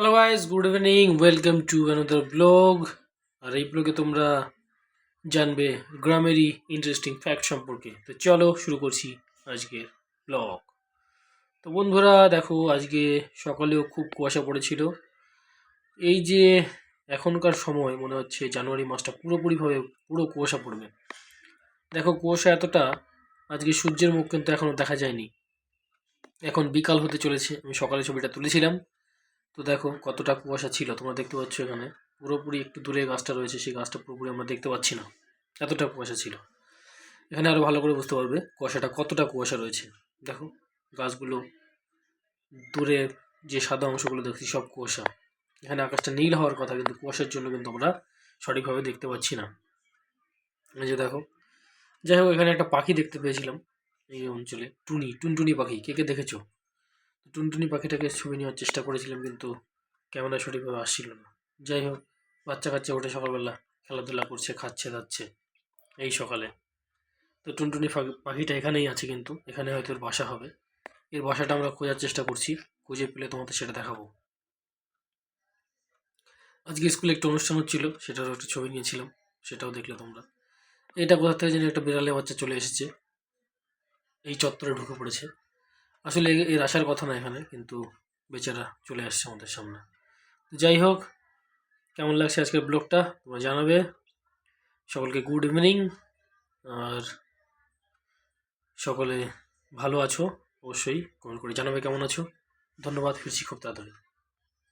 Hello guys good evening welcome to another blog আর এই ব্লগে তোমরা জানবে গ্রামেরই ইন্টারেস্টিং ফ্যাক্ট সম্পর্কে। তো চলো শুরু করছি আজকের ব্লগ তো বন্ধুরা, দেখো আজকে সকালেও খুব কুয়াশা পড়েছিল। এই যে এখনকার সময় মনে হচ্ছে জানুয়ারি মাসটা পুরোপুরিভাবে পুরো কুয়াশা পড়বে। দেখো কুয়াশা এতটা, আজকে সূর্যের মুখ কিন্তু এখনও দেখা যায়নি। এখন বিকাল হতে চলেছে। আমি সকালে ছবিটা তুলেছিলাম। তো দেখো কতটা কুয়াশা ছিল, তোমরা দেখতে পাচ্ছ এখানে। পুরোপুরি একটু দূরে গাছটা রয়েছে, সেই গাছটা পুরোপুরি আমরা দেখতে পাচ্ছি না। এতটা কুয়াশা ছিল। এখানে আরও ভালো করে বুঝতে পারবে কুয়াশাটা কতটা কুয়াশা রয়েছে। দেখো, গাছগুলো দূরে যে সাদা অংশগুলো দেখছি সব কুয়াশা। এখানে আকাশটা নীল হওয়ার কথা, কিন্তু কুয়াশার জন্য কিন্তু আমরা সঠিকভাবে দেখতে পাচ্ছি না। এই যে দেখো, যাই হোক, এখানে একটা পাখি দেখতে পেয়েছিলাম এই অঞ্চলে। টুনি, টুনটুনি পাখি। কে কে দেখেছ? টুনটুনি পাখিটাকে ছবি নেওয়ার চেষ্টা করেছিলাম, কিন্তু ক্যামেরা সঠিকভাবে আসছিল না। যাই হোক, বাচ্চা কাচ্চা উঠে সকালবেলা খেলাধুলা করছে, খাচ্ছে, দাচ্ছে এই সকালে। তো টুনটুনি পাখিটা এখানেই আছে কিন্তু, এখানে হয়তো এর বাসা হবে। এর বাসাটা আমরা খোঁজার চেষ্টা করছি, খুঁজে পেলে তোমাদের সেটা দেখাবো। আজকে স্কুলে একটা অনুষ্ঠান হচ্ছিল, সেটারও একটা ছবি নিয়েছিলাম, সেটাও দেখলে তোমরা। এটা কোথা থেকে যেন একটা বিড়ালে বাচ্চা চলে এসেছে। এই চত্বরে ঢুকে পড়েছে। আসলে এর আসার কথা না এখানে, কিন্তু বেচারা চলে আসছে আমাদের সামনে। তো যাই হোক, কেমন লাগছে আজকের ব্লগটা? তোমরা জানাবে। সকলকে গুড ইভিনিং আর সকলে ভালো আছো, অবশ্যই কমেন্ট করে জানাবে কেমন আছো। ধন্যবাদ, ফিরছি খুব তাড়াতাড়ি।